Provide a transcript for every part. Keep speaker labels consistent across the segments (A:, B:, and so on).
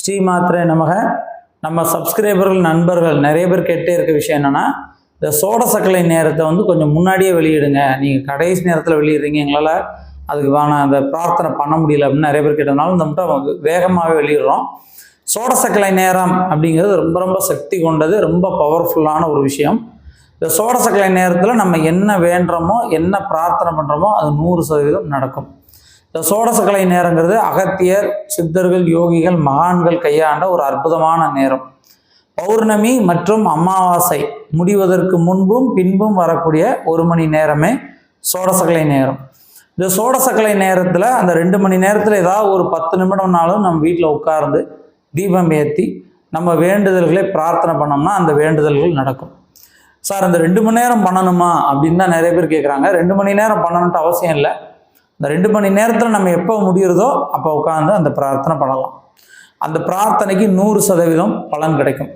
A: ஸ்ரீ மாத்திரை நமக. நம்ம சப்ஸ்கிரைபர்கள் நண்பர்கள் நிறைய பேர் கேட்டே இருக்க விஷயம் என்னென்னா இந்த சோட சக்கலை நேரத்தை வந்து கொஞ்சம் முன்னாடியே வெளியிடுங்க. நீங்கள் கடைசி நேரத்தில் வெளியிடுறீங்க எங்களால். அதுக்கு அந்த பிரார்த்தனை பண்ண முடியல அப்படின்னு நிறைய பேர் கேட்டதுனால இந்த மட்டும் வேகமாகவே வெளியிடுறோம். சோட சக்கலை நேரம் அப்படிங்கிறது ரொம்ப ரொம்ப சக்தி கொண்டது ரொம்ப பவர்ஃபுல்லான ஒரு விஷயம். இந்த சோட சக்கலை நேரத்தில் நம்ம என்ன வேண்டுறோமோ என்ன பிரார்த்தனை பண்ணுறோமோ அது நூறு சதவீதம் நடக்கும். இந்த சோடசக்கலை நேரங்கிறது அகத்தியர் சித்தர்கள் யோகிகள் மகான்கள் கையாண்ட ஒரு அற்புதமான நேரம். பௌர்ணமி மற்றும் அமாவாசை முடிவதற்கு முன்பும் பின்பும் வரக்கூடிய ஒரு மணி நேரமே சோடசக்கலை நேரம். இந்த சோடசக்கலை நேரத்தில் அந்த ரெண்டு மணி நேரத்தில் ஏதாவது ஒரு பத்து நிமிடம்னாலும் நம்ம வீட்டில் உட்கார்ந்து தீபம் ஏற்றி நம்ம வேண்டுதல்களை பிரார்த்தனை பண்ணோம்னா அந்த வேண்டுதல்கள் நடக்கும். சார் அந்த ரெண்டு மணி நேரம் பண்ணணுமா அப்படின்னு தான் நிறைய பேர் கேட்குறாங்க ரெண்டு மணி நேரம் பண்ணணுன்ட்டு அவசியம் இல்லை. இந்த ரெண்டு மணி நேரத்தில் நம்ம எப்போ முடிகிறதோ அப்போ உட்காந்து அந்த பிரார்த்தனை பண்ணலாம். அந்த பிரார்த்தனைக்கு நூறு சதவீதம் பலன் கிடைக்கும்.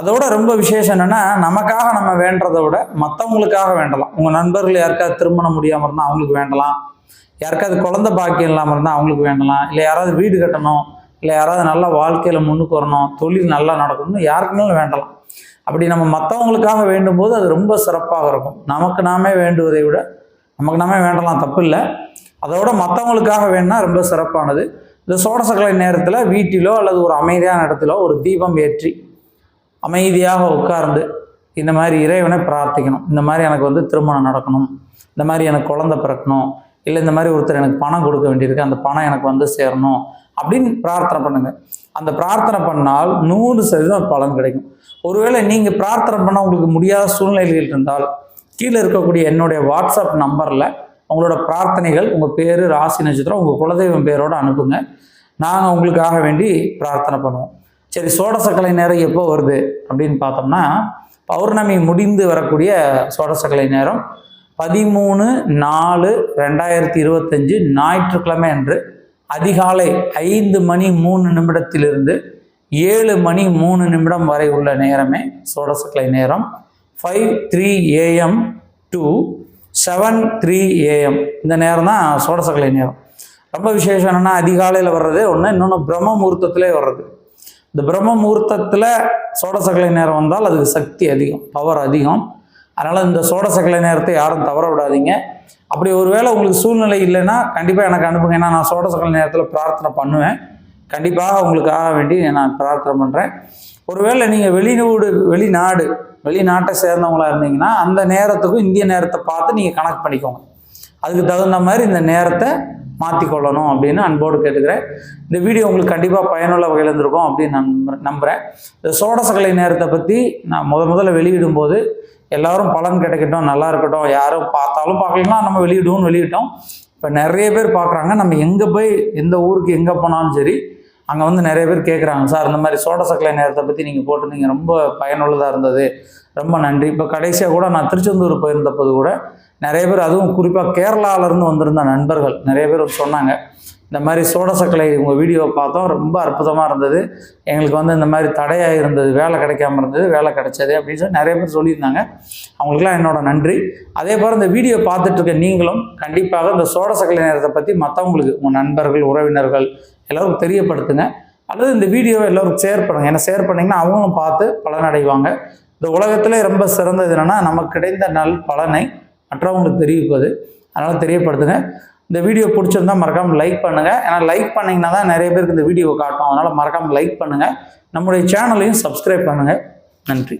A: அதோட ரொம்ப விசேஷம் என்னென்னா நமக்காக நம்ம வேண்டதை விட மற்றவங்களுக்காக வேண்டலாம். உங்கள் நண்பர்கள் யாருக்காவது திருமணம் முடியாமல் இருந்தால் அவங்களுக்கு வேண்டலாம். யாருக்காவது குழந்த பாக்கியம் இல்லாமல் இருந்தால் அவங்களுக்கு வேண்டலாம். இல்லை யாராவது வீடு கட்டணும். இல்லை யாராவது நல்ல வாழ்க்கையில் முன்னுக்கு வரணும். தொழில் நல்லா நடக்கணும்னு யாருக்குனாலும் வேண்டலாம். அப்படி நம்ம மற்றவங்களுக்காக வேண்டும் போது அது ரொம்ப சிறப்பாக இருக்கும். நமக்கு நாமே வேண்டுவதை விட நமக்கு நாமே வேண்டலாம் தப்பு இல்லை அதோட மற்றவங்களுக்காக வேணும்னா ரொம்ப சிறப்பானது. இந்த சோடசக்கலை நேரத்தில் வீட்டிலோ அல்லது ஒரு அமைதியான இடத்துல ஒரு தீபம் ஏற்றி அமைதியாக உட்கார்ந்து இந்த மாதிரி இறைவனை பிரார்த்திக்கணும். இந்த மாதிரி எனக்கு வந்து திருமணம் நடக்கணும். இந்த மாதிரி எனக்கு குழந்தை பிறக்கணும். இல்லை இந்த மாதிரி ஒருத்தர் எனக்கு பணம் கொடுக்க வேண்டியிருக்கு. அந்த பணம் எனக்கு வந்து சேரணும் அப்படின்னு பிரார்த்தனை பண்ணுங்க. அந்த பிரார்த்தனை பண்ணால் நூறு சதவீதம் பலன் கிடைக்கும். ஒருவேளை நீங்கள் பிரார்த்தனை பண்ண உங்களுக்கு முடியாத சூழ்நிலைகள் இருந்தால் கீழே இருக்கக்கூடிய என்னுடைய வாட்ஸ்அப் நம்பரில் உங்களோட பிரார்த்தனைகள் உங்கள் பேர் ராசி நட்சத்திரம் உங்கள் குலதெய்வம் பேரோடு அனுப்புங்க. நாங்கள் உங்களுக்காக வேண்டி பிரார்த்தனை பண்ணுவோம். சரி சோடசக்கலை நேரம் எப்போ வருது அப்படின்னு பார்த்தோம்னா பௌர்ணமி முடிந்து வரக்கூடிய சோடசக்கலை நேரம் பதிமூணு நாலு ரெண்டாயிரத்தி இருபத்தஞ்சு ஞாயிற்றுக்கிழமை அன்று அதிகாலை ஐந்து மணி மூணு நிமிடத்திலிருந்து ஏழு மணி மூணு நிமிடம் வரை உள்ள நேரமே சோடசக்கலை நேரம். Five three AM to seven three AM இந்த நேரம் தான் சோடசக்கலை நேரம். ரொம்ப விசேஷம் என்னென்னா அதிகாலையில் வர்றது ஒன்று இன்னொன்று பிரம்ம முகூர்த்தத்திலே வர்றது. இந்த பிரம்ம முகூர்த்தத்தில் சோடசக்கலை நேரம் வந்தால் அதுக்கு சக்தி அதிகம் பவர் அதிகம். அதனால் இந்த சோடசக்கலை நேரத்தை யாரும் தவற விடாதீங்க. அப்படி ஒருவேளை உங்களுக்கு சூழ்நிலை இல்லைன்னா கண்டிப்பாக எனக்கு அனுப்புங்க. ஏன்னா நான் சோடசக்கலை நேரத்தில் பிரார்த்தனை பண்ணுவேன். கண்டிப்பாக உங்களுக்காக வேண்டி நான் பிரார்த்தனை பண்ணுறேன் ஒருவேளை நீங்கள் வெளிநாடு வெளிநாடு வெளிநாட்டை சேர்ந்தவங்களா இருந்தீங்கன்னா அந்த நேரத்துக்கும் இந்திய நேரத்தை பார்த்து நீங்கள் கணக்கு பண்ணிக்கோங்க. அதுக்கு தகுந்த மாதிரி இந்த நேரத்தை மாற்றிக்கொள்ளணும் அப்படின்னு அன்போடு கேட்டுக்கிறேன். இந்த வீடியோ உங்களுக்கு கண்டிப்பாக பயனுள்ள வகையில் இருந்திருக்கும் அப்படின்னு நான் நம்புகிறேன் இந்த சோடசக்கலை நேரத்தை பற்றி நான் முத முதல்ல வெளியிடும்போது எல்லாரும் பலன் கிடைக்கட்டும் நல்லா இருக்கட்டும் யாரும் பார்த்தாலும் பார்க்கலாம் நம்ம வெளியிடுவோம்னு வெளியிட்டோம். இப்போ நிறைய பேர் பார்க்குறாங்க நம்ம எங்கே போய் எந்த ஊருக்கு எங்கே போனாலும் சரி அங்கே வந்து நிறைய பேர் கேட்குறாங்க சார் இந்த மாதிரி சோட சக்கலை நேரத்தை பற்றி நீங்கள் போட்டிருந்தீங்க ரொம்ப பயனுள்ளதாக இருந்தது. ரொம்ப நன்றி. இப்போ கடைசியாக கூட நான் திருச்செந்தூர் போயிருந்தபோது கூட நிறைய பேர் அதுவும் குறிப்பாக கேரளாவிலேருந்து வந்திருந்த நண்பர்கள் நிறைய பேர் சொன்னாங்க இந்த மாதிரி சோடசக்கலை உங்கள் வீடியோவை பார்த்தோம் ரொம்ப அற்புதமாக இருந்தது. எங்களுக்கு வந்து இந்த மாதிரி தடையாக இருந்தது வேலை கிடைக்காம இருந்தது வேலை கிடைச்சது அப்படின்னு சொல்லி நிறைய பேர் சொல்லியிருந்தாங்க. அவங்களுக்குலாம் என்னோட நன்றி. அதே போல் இந்த வீடியோ பார்த்துட்ருக்க நீங்களும் கண்டிப்பாக இந்த சோடசக்கலை நேரத்தை பற்றி மற்றவங்களுக்கு உங்கள் நண்பர்கள் உறவினர்கள் எல்லோரும் தெரியப்படுத்துங்க. அல்லது இந்த வீடியோவை எல்லோரும் ஷேர் பண்ணுங்கள் ஏன்னா ஷேர் பண்ணிங்கன்னா அவங்களும் பார்த்து பலனடைவாங்க. இந்த உலகத்திலே ரொம்ப சிறந்தது என்னென்னா நமக்கு கிடைத்த நல் பலனை மற்றவங்களுக்கு தெரிவிப்பது. அதனால் தெரியப்படுத்துங்க. இந்த வீடியோ பிடிச்சிருந்தா மறக்காமல் லைக் பண்ணுங்கள் ஏன்னா லைக் பண்ணிங்கன்னா தான் நிறைய பேருக்கு இந்த வீடியோவை காட்டும். அதனால் மறக்காமல் லைக் பண்ணுங்கள் நம்முடைய சேனலையும் சப்ஸ்கிரைப் பண்ணுங்கள் நன்றி.